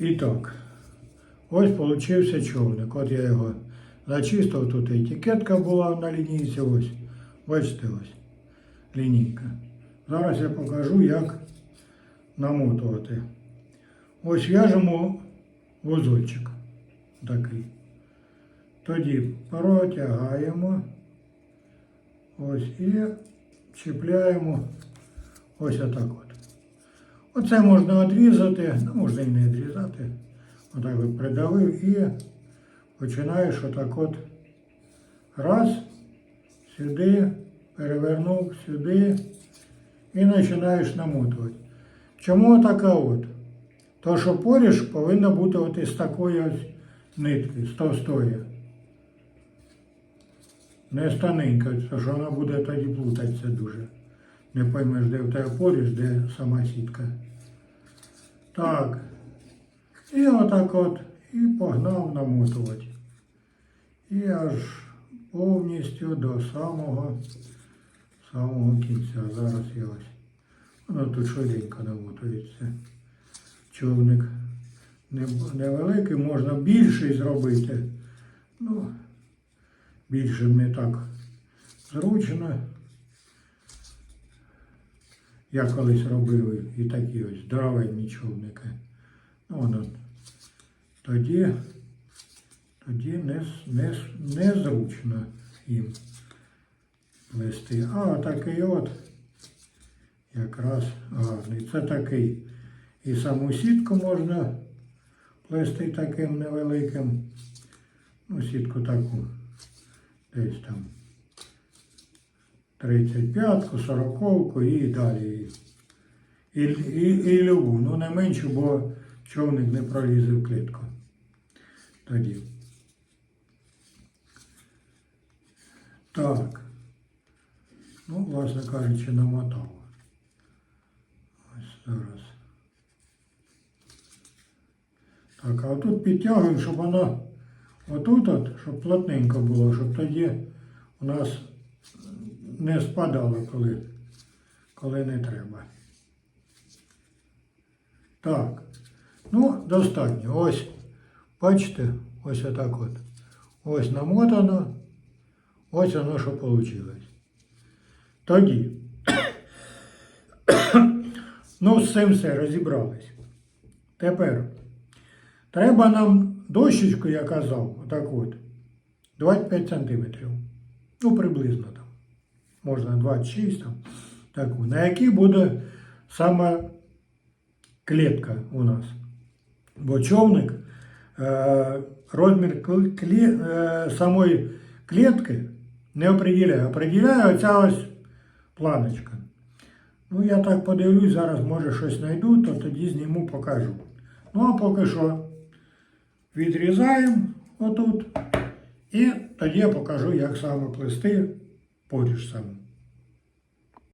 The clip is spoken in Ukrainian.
І так, ось получився човник. От я його зачистив, тут етикетка була на лінійці, ось. Бачите ось. Лінійка. Зараз я покажу, як намотувати. Ось в'яжемо вузольчик такий. Тоді протягаємо. Ось і чіпляємо ось отак от. Оце можна відрізати, ну можна і не відрізати. Отак от придавив і починаєш отак от раз, сюди, перевернув сюди і починаєш намотувати. Чому така от? То, що поріж повинна бути от із такої ось нитки, з товстої. Не станенька, тому що вона буде тоді плутатися дуже. Не поймеш, де в тебе поріж, де сама сітка. Так. І отак от. І погнав намотувати. І аж повністю до самого, самого кінця. Зараз я ось. Воно тут швиденько намотується. Човник невеликий, можна більший зробити. Ну, більше не так зручно. Я колись робив і такі ось здоровенні човники. Ну, воно тоді, тоді не, не, незручно їм плести. А такий от якраз гарний. Це такий. І саму сітку можна плести таким невеликим. Ну, сітку таку. Десь там 35-ку, 40-ку і далі. І, і, і любу. Ну не менше, бо човник не пролізе в клітку. Тоді. Так. Ну, власне кажучи, намотав. Ось зараз. Так, а тут підтягуємо, щоб воно отут, от, щоб плотненько було, щоб тоді у нас не спадало, коли, коли не треба. Так. Ну, достатньо. Ось, бачите, ось отак от. Ось намотано, ось воно що вийшло. Тоді. ну, з цим все розібрались. Тепер. Треба нам дощечку, я казав, отак от, 25 сантиметрів. Ну, приблизно там. Можна 26 там, таку, на якій буде саме клітка у нас. Бо човник, е, розмір клі, е, самої клітки не определяє. Определяє оця ось планочка. Ну, я так подивлюсь, зараз може щось знайду, то тоді зніму, покажу. Ну, а поки що відрізаємо отут. І тоді я покажу, як саме плести поріж саме.